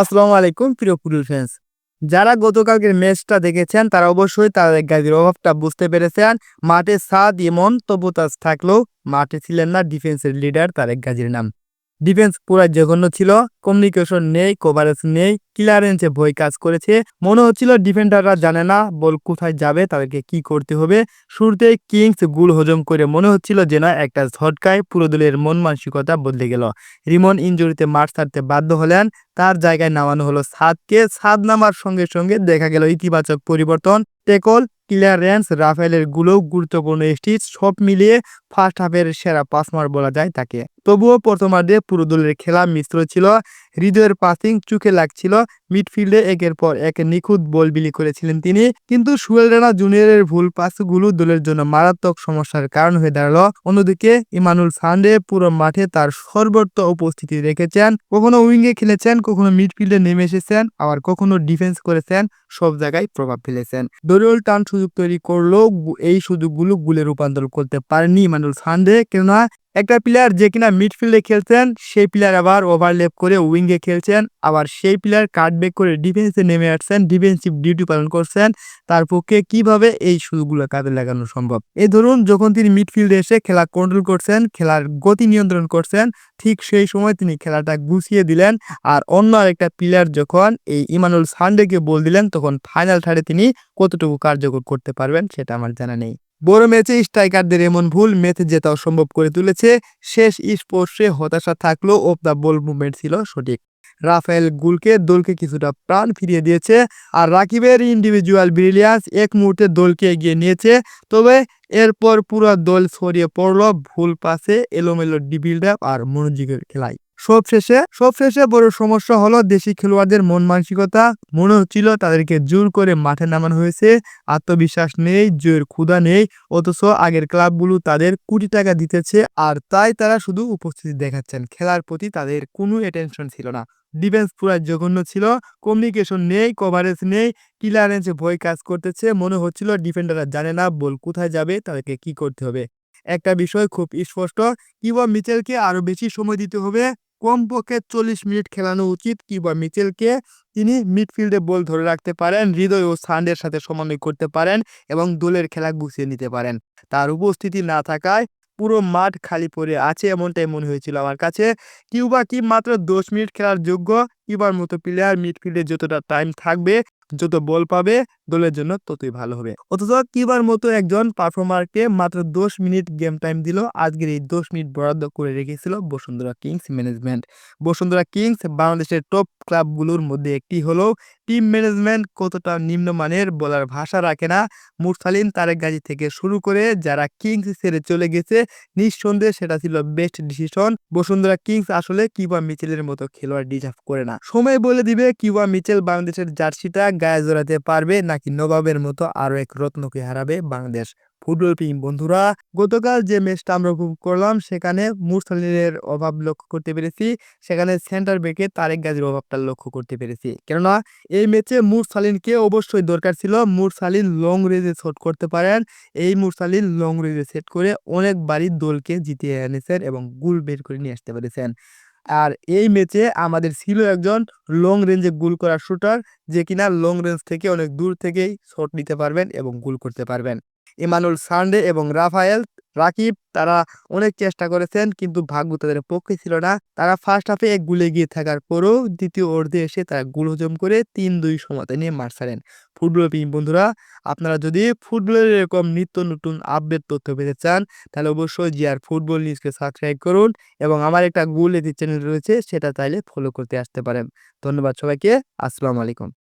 আসসালামু আলাইকুম, প্রিয় ফুটবল ফ্যান্স যারা গতকালকের ম্যাচটা দেখেছেন, তারা অবশ্যই তাদের গাড়ির অভাবটা বুঝতে পেরেছেন। মাঠে সাদ ইমন তবুতাজ থাকলেও মাঠে ছিলেন না ডিফেন্সের লিডার তারেক গাজীর নাম। ডিফেন্স পুরো জঘন্য ছিল কমিউনিকেশন নেই কভারেজ নেই ক্লিয়ারেন্সে ভয় কাজ করেছে। মনে হচ্ছিল ডিফেন্ডাররা জানে না বল কোথায় যাবে, তাদেরকে কি করতে হবে। শুরুতে কিংস গুল হজম করে মনে হচ্ছিল যে না একটা ঝটকায় পুরো দলের মন মানসিকতা বদলে গেল। রিমন ইঞ্জুরিতে মাঠ ছাড়তে বাধ্য হলেন তার জায়গায় নামানো হলো সাদকে। সাদ নামার সঙ্গে সঙ্গে দেখা গেল ইতিবাচক পরিবর্তন। টেকল, ক্লিয়ারেন্স রাফেলেরগুলো গুরুত্বপূর্ণ স্টিচ সব মিলিয়ে ফার্স্ট হাফের সেরা পাসমার বলা যায় তাকে। তবুও প্রথমার্ধে পুরো দলের খেলা মিশ্র ছিল। হৃদয়ের পাসিং চোখে লাগছিল। মিডফিল্ডে একের পর এক নিখুঁত বল বিলি করেছিলেন তিনি। কিন্তু সুয়েল রানা জুনিয়রের ভুল পাসগুলো দলের জন্য মারাত্মক সমস্যার কারণ হয়ে দাঁড়াল। অন্যদিকে ইমানুল সান্ডে পুরো মাঠে তার সর্বোচ্চ উপস্থিতি রেখেছেন। কখনো উইঙ্গে খেলেছেন, কখনো মিডফিল্ডে নেমে এসেছেন, আবার কখনো ডিফেন্স করেছেন, সব জায়গায় প্রভাব ফেলেছেন। দলীয় টান সুযোগ তৈরি করলেও এই সুযোগগুলো গুলে রূপান্তর করতে পারেনি ইমানুল সান্ডে কেননা একটা প্লেয়ার যে কিনা মিডফিল্ডে খেলছেন, সেই প্লেয়ার আবার ওভারলেপ করে উইঙ্গে খেলছেন, আবার সেই প্লেয়ার কাটব্যাক করে ডিফেন্সে নেমে আসছেন ডিফেন্সিভ ডিউটি পালন করছেন, তার পক্ষে কীভাবে এই সুযোগগুলো কাজে লাগানো সম্ভব? এই ধরুন, যখন তিনি মিডফিল্ডে এসে খেলা কন্ট্রোল করছেন, খেলার গতি নিয়ন্ত্রণ করছেন, ঠিক সেই সময় তিনি খেলাটা গুছিয়ে দিলেন, আর অন্য আরেকটা প্লেয়ার যখন এই ইমানুল সান্ডেকে বল দিলেন, তখন ফাইনাল থার্ডে তিনি কতটুকু কার্যকর করতে পারবেন, সেটা আমার জানা নেই। বড় ম্যাচে স্ট্রাইকারদের এমন ভুল ম্যাচে জেতা অসম্ভব করে তুলেছে। শেষ স্পর্শে হতাশা থাকলেও অফ দ্য বল মুভমেন্ট ছিল সঠিক। রাফেল গুলকে দলকে কিছুটা প্রাণ ফিরিয়ে দিয়েছে আর রাকিবের ইন্ডিভিজুয়াল ব্রিলিয়ান্স এক মুহূর্তে দলকে এগিয়ে নিয়েছে। তবে এরপর পুরো দল ছড়িয়ে পড়ল ভুল পাশে এলোমেলো ডিবিল্ড আর মনোযোগের খেলায়। সবশেষে সবশেষে বড় সমস্যা হলো দেশি খেলোয়াড়দের মন মানসিকতা। মনে হচ্ছিল তাদেরকে জোর করে মাঠে নামানো হয়েছে। আত্মবিশ্বাস নেই, জোর ক্ষুধা নেই, অথচ আগের ক্লাবগুলো তাদের কোটি টাকা দিতেছে আর তাই তারা শুধু উপস্থিতি দেখাচ্ছেন। খেলার প্রতি তাদের কোনো অ্যাটেনশন ছিল না। ডিফেন্স পুরো জঘন্য ছিল কমিউনিকেশন নেই কভারেজ নেই ক্লিয়ারেন্সে ভয় কাজ করতেছে। মনে হচ্ছিল ডিফেন্ডাররা জানে না বল কোথায় যাবে, তাদেরকে কি করতে হবে। একটা বিষয় খুব স্পষ্ট কিংবা মিচেলকে আরও বেশি সময় দিতে হবে। কমপক্ষে চল্লিশ মিনিট খেলানো উচিত কিংবা মিচেলকে তিনি মিডফিল্ডে বল ধরে রাখতে পারেন, হৃদয় ও সান্ডের সাথে সমন্বয় করতে পারেন এবং দলের খেলা গুছিয়ে নিতে পারেন। তার উপস্থিতি না থাকায় পুরো মাঠ খালি পড়ে আছে এমনটাই মনে হয়েছিল আমার কাছে। কিউবা কি মাত্র দশ মিনিট খেলার যোগ্য? কিউবার মতো প্লেয়ার মিডফিল্ডে যতটা টাইম থাকবে, যত বল পাবে দলের জন্য ততই ভালো হবে। অথচ কিবার মতো একজন পারফর্মারকে মাত্র দশ মিনিট গেম টাইম দিল, আজকের এই দশ মিনিট বরাদ্দ করে রেখেছিল Bashundhara kings management. Bashundhara kings বাংলাদেশের টপ ক্লাবগুলোর মধ্যে একটি হলেও টিম ম্যানেজমেন্ট কতটা নিম্নমানের বলার ভাষা রাখে না? মুরসালিন তারেক গাজী থেকে শুরু করে যারা কিংস ছেড়ে চলে গেছে, নিঃসন্দেহে সেটা ছিল বেস্ট ডিসিশন বসুন্ধরা কিংস আসলে কিবা মিচেলের মতো খেলোয়াড় ডিজার্ভ করে না। সময় বলে দিবে কিবা মিচেল বাংলাদেশের জার্সিটা গায়ে জড়াতে পারবে নাকি নবাবের মতো আরও এক রত্নকে হারাবে বাংলাদেশ? ফুটবল টিম বন্ধুরা, গতকাল যে ম্যাচটা আমরা উপভোগ করলাম, সেখানে মুরসালিনের অভাব লক্ষ্য করতে পেরেছি। সেখানে সেন্টার ব্যাকে তারেক গাজীর অভাবটা লক্ষ্য করতে পেরেছি। কেননা, এই ম্যাচে মুরসালিনকে অবশ্যই দরকার ছিল, মুরসালিন লং রেজে শট করতে পারেন। এই মুরসালিন লং রেজে সেট করে অনেকবারই দলকে জিতিয়ে এনেছেন এবং গুল বের করে নিয়ে আসতে পেরেছেন। আর এই ম্যাচে আমাদের ছিল একজন লং রেঞ্জে গোল করা শুটার যে কিনা লং রেঞ্জ থেকে অনেক দূর থেকেই শট নিতে পারবেন এবং গোল করতে পারবেন। ইমানুল সান্ডে এবং রাফায়েল রাকিব, তারা অনেক চেষ্টা করেছেন, কিন্তু ভাগ্য তাদের পক্ষে ছিল না। তারা ফার্স্ট হাফে এক গুলে গিয়ে থাকার পরেও দ্বিতীয় অর্ধে এসে তারা গুল হজম করে তিন দুই সমতে নিয়ে মার ছাড়েন। ফুটবল প্রেমী বন্ধুরা, আপনারা যদি ফুটবলের এরকম নিত্য নতুন আপডেট তথ্য পেতে চান, তাহলে অবশ্যই জিআর ফুটবল নিউজকে সাবস্ক্রাইব করুন এবং আমার একটা গুল এটি চ্যানেল রয়েছে, সেটা চাইলে ফলো করতে আসতে পারেন। ধন্যবাদ সবাইকে, আসসালামু আলাইকুম।